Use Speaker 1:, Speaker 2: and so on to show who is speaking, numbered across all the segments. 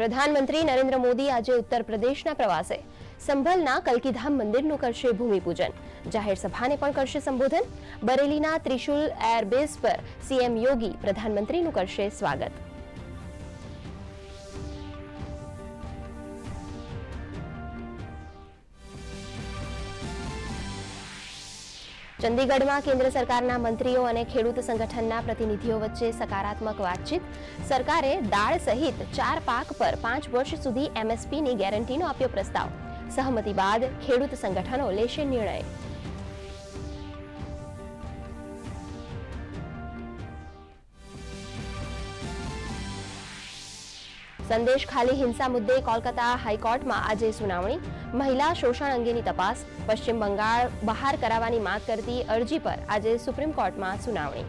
Speaker 1: પ્રધાનમંત્રી નરેન્દ્ર મોદી આજે ઉત્તર પ્રદેશના પ્રવાસે. સંભલના કલકીધામ મંદિરનું કરશે ભૂમિપૂજન. જાહેર સભાને પણ કરશે સંબોધન. બરેલીના ત્રિશુલ એરબેઝ પર સીએમ યોગી પ્રધાનમંત્રીનું કરશે સ્વાગત. ચંદીગઢમાં કેન્દ્ર સરકારના મંત્રીઓ અને ખેડૂત સંગઠનના પ્રતિનિધિઓ વચ્ચે સકારાત્મક વાતચીત. સરકારે દાળ સહિત ચાર પાક પર પાંચ વર્ષ સુધી એમએસપીની ગેરંટીનો આપ્યો પ્રસ્તાવ. સહમતિ બાદ ખેડૂત સંગઠનો લેશે નિર્ણય. સંદેશ ખાલી હિંસા મુદ્દે કોલકાતા હાઈકોર્ટમાં આજે સુનાવણી. મહિલા શોષણ અંગેની તપાસ. પશ્ચિમ બંગાળ બહાર કરાવવાની માંગ કરતી અરજી પર આજે સુપ્રીમ કોર્ટમાં સુનાવણી.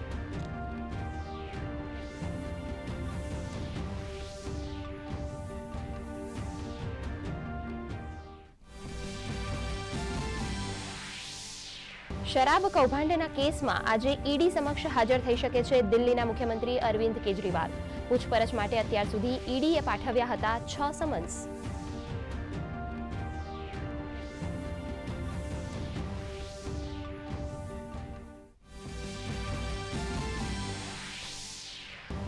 Speaker 1: શરાબ કૌભાંડના કેસમાં આજે ઈડી સમક્ષ હાજર થઈ શકે છે દિલ્હીના મુખ્યમંત્રી અરવિંદ કેજરીવાલ. પૂછપરછ માટે અત્યાર સુધી ઈડીએ પાઠવ્યા હતા છ સમન્સ.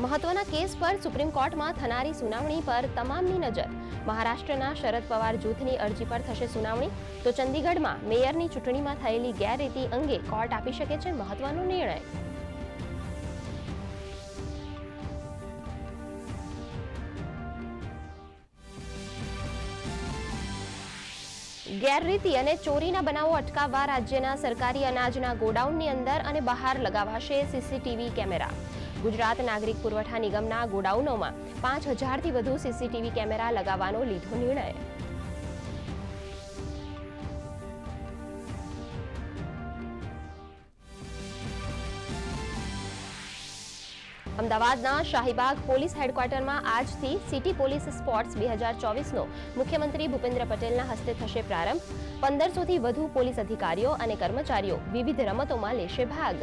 Speaker 1: મહત્વના કેસ પર સુપ્રીમ કોર્ટમાં થનારી સુનાવણી પર તમામની નજર. મહારાષ્ટ્રના શરદ પવાર જૂથની અરજી પર થશે સુનાવણી. તો ચંદીગઢમાં મેયરની ચૂંટણીમાં થયેલી ગેરરીતિ અંગે કોર્ટ આપી શકે છે મહત્વનો નિર્ણય. ગેરરીતિ અને ચોરીના બનાવો અટકાવવા રાજ્યના સરકારી અનાજના ગોડાઉનની અંદર અને બહાર લગાવાશે સીસીટીવી કેમેરા. ગુજરાત નાગરિક પુરવઠા નિગમના ગોડાઉનોમાં પાંચ હજારથી વધુ સીસીટીવી કેમેરા લગાવવાનો લીધો નિર્ણય. અમદાવાદના શાહીબાગ પોલીસ હેડક્વાર્ટરમાં આજથી સિટી પોલીસ સ્પોર્ટ્સ બે હજાર ચોવીસનો મુખ્યમંત્રી ભૂપેન્દ્ર પટેલના હસ્તે થશે પ્રારંભ. પંદરસોથી વધુ પોલીસ અધિકારીઓ અને કર્મચારીઓ વિવિધ રમતોમાં લેશે ભાગ.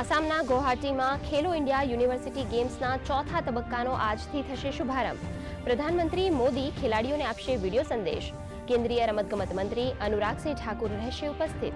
Speaker 1: આસામના ગુવાહાટીમાં ખેલો ઇન્ડિયા યુનિવર્સિટી ગેમ્સના ચોથા તબક્કાનો આજથી થશે શુભારંભ. પ્રધાનમંત્રી મોદી ખેલાડીઓને આપશે વીડિયો સંદેશ. કેન્દ્રીય રમતગમત મંત્રી અનુરાગસિંહ ઠાકુર રહેશે ઉપસ્થિત.